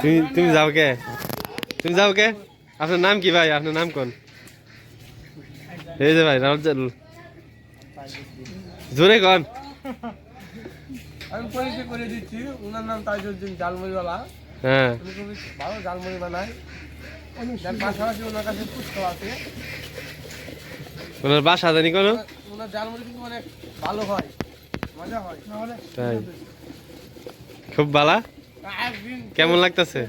তুমি তুমি যাও কে? তুমি যাও কে? আপনার নাম কি ভাই? আপনার নাম কোন? এই যে ভাই রাউজাল জোরে কোন। আমি পরিচয় করে দিচ্ছি ওনার নাম তাজউদ্দিন জালমুড়িওয়ালা। হ্যাঁ। খুবই ভালো জালমুড়ি বানায়। যার পাশাপাশি ওনার কাছে পুষ্প আছে। ওনার বাসা জানি কোনো? ওনার জালমুড়ি কিন্তু অনেক ভালো হয় মজা হয়। তাই। খুব একদিন কেমন লাগতেছে?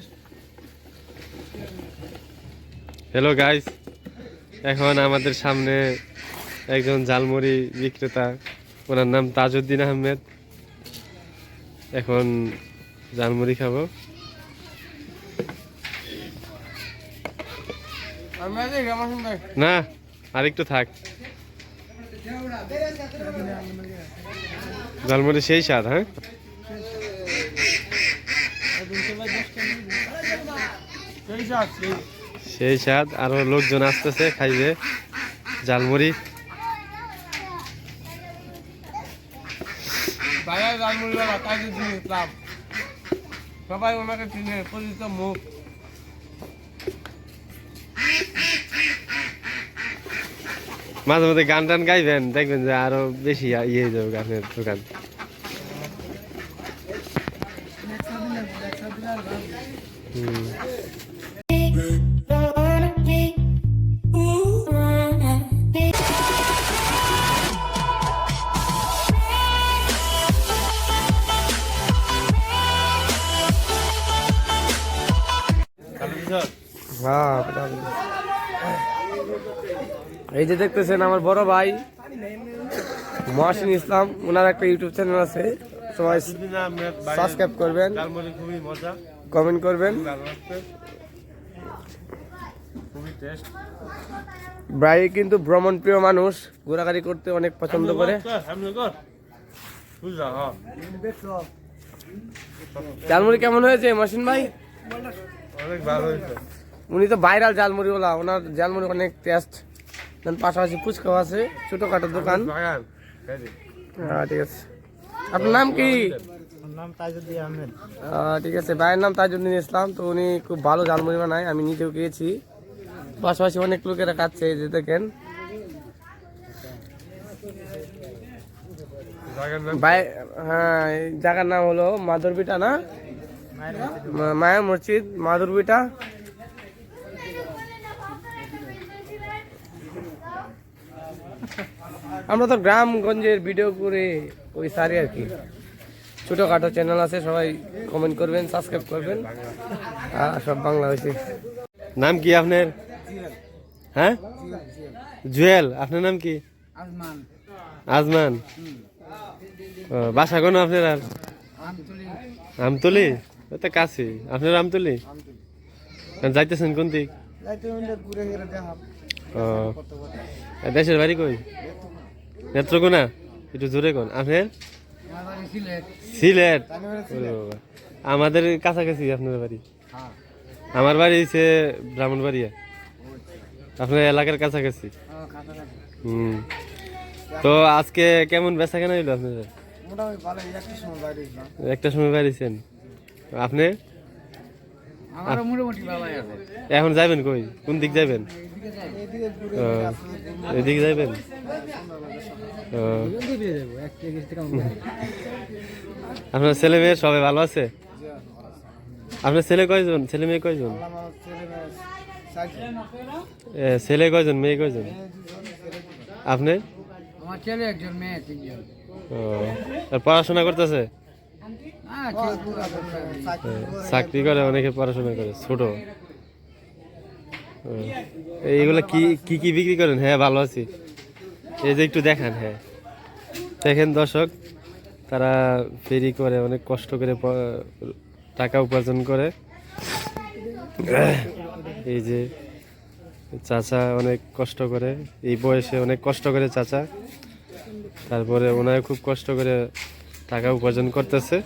হ্যালো গাইস এখন আমাদের সামনে একজন ঝালমুড়ি বিক্রেতা। ওনার নাম তাজউদ্দিন আহমেদ। এখন ঝালমুড়ি খাব। না, আরেকটু থাক। ঝালমুড়ি সেই স্বাদ হ্যাঁ? সেই স্বাদ আরও লোকজন আসতেছে খাইবে। ইসলাম সবাই ওনাকে চিনে পরিচিত মুখ। মাঝে মধ্যে গান টান গাইবেন দেখবেন যে আরও বেশি ইয়ে হয়ে যাবে গানের দোকান হুম। হ্যাঁ এই যে দেখতেছেন আমার বড় ভাই, মহাসিন ইসলাম ওনার একটা ইউটিউব চ্যানেল আছে। সবাই সাবস্ক্রাইব করবেন। খুবই মজা। কমেন্ট করবেন। ভাই কিন্তু ভ্রমণ প্রিয় মানুষ ঘোরাঘুরি করতে অনেক পছন্দ করে। জালমুড়ি কেমন হয়েছে মহসিন ভাই? অনেক ভালো হয়েছে উনি তো ভাইরাল জালমুড়ি ওলা ওনার জালমুড়ি অনেক টেস্ট দেন পাশাপাশি ফুচকাও আছে ছোটখাটো দোকান। হ্যাঁ ঠিক আছে। আপনার নাম কি? নাম তাজুদ্দিন আহমেদ। আহ, ঠিক আছে ভাইয়ের নাম তাজউদ্দিন ইসলাম তো উনি খুব ভালো জালমুড়ি বানায় আমি নিজেও গিয়েছি। পাশাপাশি অনেক লোকেরা খাচ্ছে এই যে দেখেন। ভাই হ্যাঁ জায়গার নাম হলো মাধুরবিটা না? মায়া মসজিদ মাধুরবিটা আমরা তো গ্রামগঞ্জের ভিডিও করে ওই সারি আর কি। ছোটোখাটো চ্যানেল আছে সবাই কমেন্ট করবেন সাবস্ক্রাইব করবেন। হ্যাঁ সব বাংলা হয়েছে নাম কি আপনার? হ্যাঁ? জুয়েল আপনার নাম কি? আজমান। বাসা কোনো আপনার আর? আমতলি। ওটা কাছে। আপনার আমতলি? আর যাইতেছেন কোন দিক? দেশের বাড়ি কই? নেত্রকোনা? একটু জোরে কোন। আপনার? সিলেট। আমাদের কাছাকাছি আপনার বাড়ি? হ্যাঁ। আমার বাড়ি হচ্ছে ব্রাহ্মণবাড়িয়া। আপনার এলাকার কাছাকাছি? হুম। তো আজকে কেমন বেচা কেনা হইল আপনাদের? একটা সময় বাড়িয়েছেন একটা সময় বাড়িছেন আপনি? এখন যাবেন কই? কোন দিক যাবেন এদিকে যাবেন আপনার ছেলে মেয়ে সবাই ভালো আছে? আপনার ছেলে কয়জন? ছেলে মেয়ে কয়জন? ছেলে এ, ছেলে কয়জন? মেয়ে কয়জন? আপনি? আমার ছেলে একজন মেয়ে ও, আর পড়াশোনা করতেছে? চাকরি করে, অনেকে পড়াশোনা করে, ছোট। এইগুলো কি কি কি বিক্রি করেন? হ্যাঁ ভালো আছি। এই যে একটু দেখান হ্যাঁ। দেখেন দর্শক, তারা ফেরি করে, অনেক কষ্ট করে টাকা উপার্জন করে। এই যে চাচা অনেক কষ্ট করে, এই বয়সে অনেক কষ্ট করে চাচা। তারপরে ওনারা খুব কষ্ট করে টাকা উপার্জন করতেছে।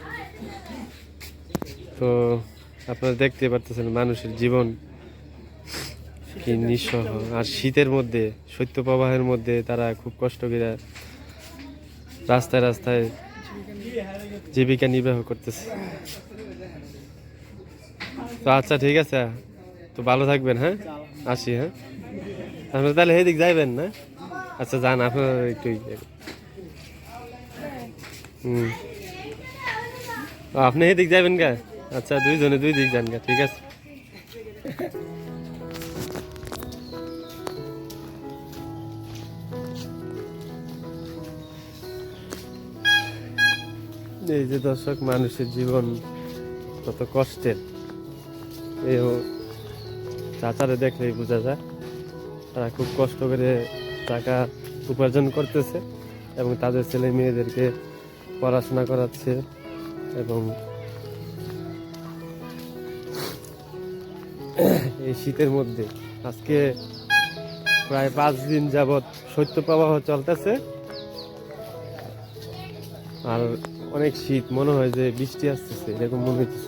তো আপনারা দেখতে পারতেছেন মানুষের জীবন কি নিঃসহ। আর শীতের মধ্যে শৈত্যপ্রবাহের মধ্যে তারা খুব কষ্ট করে রাস্তায় রাস্তায় জীবিকা নির্বাহ করতেছে। তো আচ্ছা ঠিক আছে। তো ভালো থাকবেন হ্যাঁ? আসি হ্যাঁ? আপনার তাহলে এদিক যাইবেন না? আচ্ছা যান, আপনারা একটু হুম। আপনি এদিক যাবেন গা আচ্ছা দুইজনে দুই দিক যান গা, ঠিক আছে? এই যে দর্শক, মানুষের জীবন কত কষ্টের। এই ও- চাচারে দেখলেই বোঝা যায়, তারা খুব কষ্ট করে টাকা উপার্জন করতেছে এবং তাদের ছেলে মেয়েদেরকে পড়াশোনা করাচ্ছে এবং এই শীতের মধ্যে। আজকে প্রায় পাঁচ দিন যাবৎ শৈত্যপ্রবাহ চলতেছে। আর অনেক শীত, মনে হয় যে বৃষ্টি আসতেছে, এরকম মনে হচ্ছে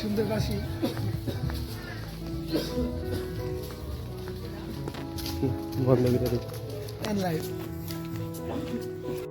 সুন্দর কাশি। বন্ধ করে দিই। লাইভ